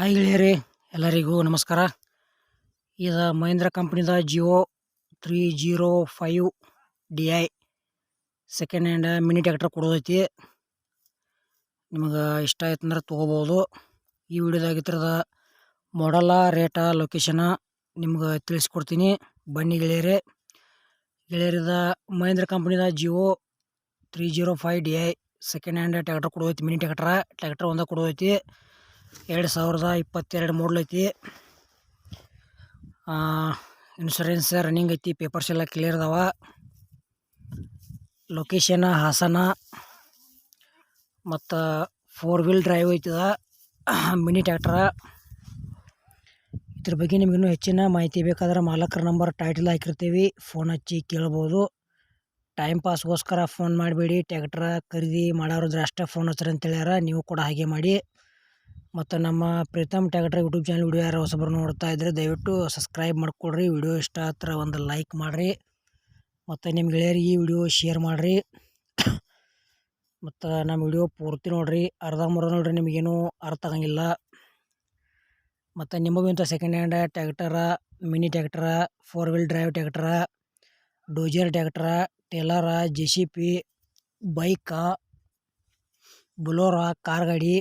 Hi ಗೆಳೆಯರಿ ಎಲ್ಲರಿಗೂ ನಮಸ್ಕಾರ. ಇದು Mahindra ಕಂಪ್ನಿದ Jivo three zero five D I second hand mini tractor ಕೊಡೋದೈತಿ. ನಿಮಗೆ ಇಷ್ಟ ಆಯ್ತು ಅಂದ್ರೆ ತೊಗೋಬೋದು. ಈ ವಿಡಿಯೋದಾಗಿತ್ತರದ ಮಾಡಲ ರೇಟ ಲೊಕೇಶನ ನಿಮ್ಗೆ ತಿಳಿಸ್ಕೊಡ್ತೀನಿ. ಬನ್ನಿ ಗೆಳೆಯರೇ ಗೆಳೆಯರಿದ Mahindra ಕಂಪ್ನಿದ Jivo three zero five D I second hand tractor ಕೊಡೋದೈತಿ mini tractor tractor ಒಂದೇ ಕೊಡೋದೈತಿ. ಎರಡು ಸಾವಿರದ ಇಪ್ಪತ್ತೆರಡು ಮಾಡಲ್ ಐತಿ. ಇನ್ಶೂರೆನ್ಸ್ ರನ್ನಿಂಗ್ ಐತಿ ಪೇಪರ್ಸ್ ಎಲ್ಲ ಕ್ಲಿಯರ್ ಅದಾವ. ಲೊಕೇಶನ್ ಹಾಸನ. ಮತ್ತು ಫೋರ್ ವೀಲ್ ಡ್ರೈವ್ ಐತದ ಮಿನಿ ಟ್ಯಾಕ್ಟ್ರ ಇದ್ರ ಬಗ್ಗೆ ನಿಮಗಿನ್ನೂ ಹೆಚ್ಚಿನ ಮಾಹಿತಿ ಬೇಕಾದ್ರೆ ಮಾಲಕರ ನಂಬರ್ ಟೈಟಲ್ ಹಾಕಿರ್ತೀವಿ. ಫೋನ್ ಹಚ್ಚಿ ಕೇಳ್ಬೋದು. ಟೈಮ್ ಪಾಸ್ಗೋಸ್ಕರ ಫೋನ್ ಮಾಡಬೇಡಿ. ಟ್ಯಾಕ್ಟ್ರ ಖರೀದಿ ಮಾಡೋರಿದ್ರೆ ಅಷ್ಟೇ ಫೋನ್ ಹಚ್ಚಿರಿ ಅಂತ ಹೇಳ್ಯಾರ ನೀವು ಕೂಡ ಹಾಗೆ ಮಾಡಿ. ಮತ್ತು ನಮ್ಮ Pritam tractor YouTube channel video ಯಾರು ಹೊಸಬ್ರು ನೋಡ್ತಾ ಇದ್ದರೆ ದಯವಿಟ್ಟು ಸಬ್ಸ್ಕ್ರೈಬ್ ಮಾಡಿಕೊಡ್ರಿ. ವಿಡಿಯೋ ಇಷ್ಟ ಹತ್ರ ಒಂದು ಲೈಕ್ ಮಾಡಿರಿ ಮತ್ತು ನಿಮ್ಮ ಗೆಳೆಯರಿಗೆ ಈ ವಿಡಿಯೋ ಶೇರ್ ಮಾಡಿರಿ. ಮತ್ತು ನಮ್ಮ ವಿಡಿಯೋ ಪೂರ್ತಿ ನೋಡಿರಿ. ಅರ್ಧಂಬರ್ಧ ನೋಡಿರಿ, ನಿಮಗೇನು ಅರ್ಥ ಆಗಂಗಿಲ್ಲ. ಮತ್ತು ನಿಮಗೂ ಇಂಥ second hand tractor mini tractor four wheel drive tractor dozer tractor trailer J C B bike Bolero car ಗಾಡಿ.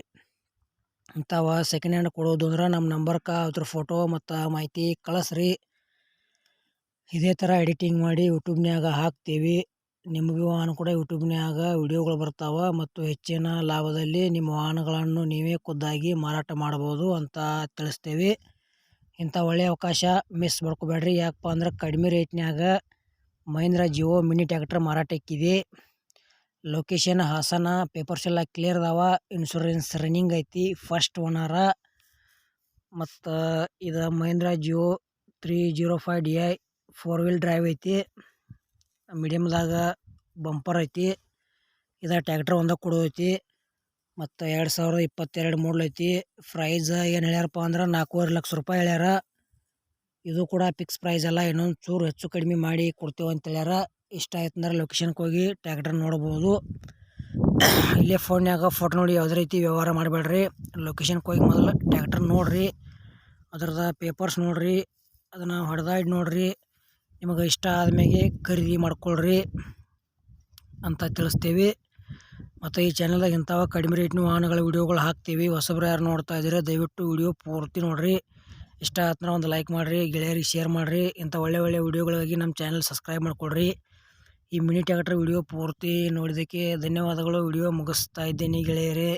ಇಂಥವ ಸೆಕೆಂಡ್ ಹ್ಯಾಂಡ್ ಕೊಡೋದು ಅಂದ್ರೆ ನಮ್ಮ ನಂಬರ್ಗೆ ಅದ್ರ ಫೋಟೋ ಮತ್ತು ಮಾಹಿತಿ ಕಳಿಸ್ರಿ. ಇದೇ ಥರ ಎಡಿಟಿಂಗ್ ಮಾಡಿ ಯೂಟ್ಯೂಬ್ನ್ಯಾಗ ಹಾಕ್ತೀವಿ. ನಿಮಗೂ ವಾಹನ ಕೂಡ ಯೂಟ್ಯೂಬ್ನ್ಯಾಗ ವಿಡಿಯೋಗಳು ಬರ್ತಾವೆ ಮತ್ತು ಹೆಚ್ಚಿನ ಲಾಭದಲ್ಲಿ ನಿಮ್ಮ ವಾಹನಗಳನ್ನು ನೀವೇ ಖುದ್ದಾಗಿ ಮಾರಾಟ ಮಾಡ್ಬೋದು ಅಂತ ತಿಳಿಸ್ತೀವಿ. ಇಂಥ ಒಳ್ಳೆಯ ಅವಕಾಶ ಮಿಸ್ ಮಾಡ್ಕೋಬೇಡ್ರಿ. ಯಾಕಪ್ಪ ಅಂದ್ರೆ ಕಡಿಮೆ ರೇಟ್ನ್ಯಾಗ ಮಹೇಂದ್ರ ಜಿಯೋ ಮಿನಿ ಟ್ಯಾಕ್ಟ್ರ್ ಮಾರಾಟಕ್ಕಿದೆ. ಲೊಕೇಶನ್ ಹಾಸನ, ಪೇಪರ್ಸ್ ಎಲ್ಲ ಕ್ಲಿಯರ್ ಅದಾವ. ಇನ್ಶೂರೆನ್ಸ್ ರನ್ನಿಂಗ್ ಐತಿ ಫಸ್ಟ್ ಓನರ ಮತ್ತು ಇದು Mahindra Jivo three zero five D I four wheel drive ಐತಿ. ಮೀಡಿಯಮ್ದಾಗ ಬಂಪರ್ ಐತಿ. ಇದು ಟ್ಯಾಕ್ಟ್ರ್ ಒಂದೇ ಕೊಡೋದೈತಿ. ಮತ್ತು ಎರಡು ಸಾವಿರದ ಇಪ್ಪತ್ತೆರಡು ಮೂಡ್ಲ್ ಐತಿ. ಪ್ರೈಸ್ ಏನು ಹೇಳ್ಯಾರಪ್ಪ ಅಂದ್ರೆ ನಾಲ್ಕೂವರೆ ಲಕ್ಷ ರೂಪಾಯಿ ಹೇಳ್ಯಾರ. ಇದು ಕೂಡ ಫಿಕ್ಸ್ ಪ್ರೈಸ್ ಅಲ್ಲ. ಇನ್ನೊಂದು ಚೂರು ಹೆಚ್ಚು ಕಡಿಮೆ ಮಾಡಿ ಕೊಡ್ತೇವೆ ಅಂತ ಹೇಳ್ಯಾರ. ಇಷ್ಟ ಆಯ್ತು ಅಂದ್ರೆ ಲೊಕೇಶನ್ಗೆ ಹೋಗಿ ಟ್ಯಾಕ್ಟರ್ ನೋಡ್ಬೋದು. ಇಲ್ಲೇ ಫೋನ್ಯಾಗ ಫೋಟೋ ನೋಡಿ ಯಾವುದೇ ರೀತಿ ವ್ಯವಹಾರ ಮಾಡಬೇಡ್ರಿ. ಲೊಕೇಶನ್ಗೆ ಹೋಗಿ ಮೊದಲು ಟ್ಯಾಕ್ಟರ್ ನೋಡಿರಿ. ಅದ್ರದ್ದು ಪೇಪರ್ಸ್ ನೋಡಿರಿ. ಅದನ್ನು ಹೊಡೆದಾಡಿ ನೋಡಿರಿ. ನಿಮಗೆ ಇಷ್ಟ ಆದಮೇಲೆ ಖರೀದಿ ಮಾಡ್ಕೊಳ್ರಿ ಅಂತ ತಿಳಿಸ್ತೀವಿ. ಮತ್ತು ಈ ಚಾನಲ್ದಾಗ ಇಂಥವ ಕಡಿಮೆ ರೇಟ್ನ ವಾಹನಗಳ ವಿಡಿಯೋಗಳು ಹಾಕ್ತೀವಿ. ಹೊಸಬ್ರು ಯಾರು ನೋಡ್ತಾ ಇದ್ದೀರಾ, ದಯವಿಟ್ಟು ವಿಡಿಯೋ ಪೂರ್ತಿ ನೋಡಿರಿ. ಇಷ್ಟ ಆದ್ರೆ ಒಂದು ಲೈಕ್ ಮಾಡಿರಿ, ಗೆಳೆಯರಿಗೆ ಶೇರ್ ಮಾಡಿರಿ. ಇಂಥ ಒಳ್ಳೆ ಒಳ್ಳೆ ವೀಡಿಯೋಗಳಿಗಾಗಿ ನಮ್ಮ ಚಾನಲ್ ಸಬ್ಸ್ಕ್ರೈಬ್ ಮಾಡ್ಕೊಳ್ರಿ ಈ ಮಿನಿ ಟ್ಯಾಕ್ಟರ್ ವಿಡಿಯೋ ಪೂರ್ತಿ ನೋಡಿದ್ದಕ್ಕೆ ಧನ್ಯವಾದಗಳು. ವಿಡಿಯೋ ಮುಗಿಸ್ತಾ ಇದ್ದೇನೆ ಗೆಳೆಯರೇ.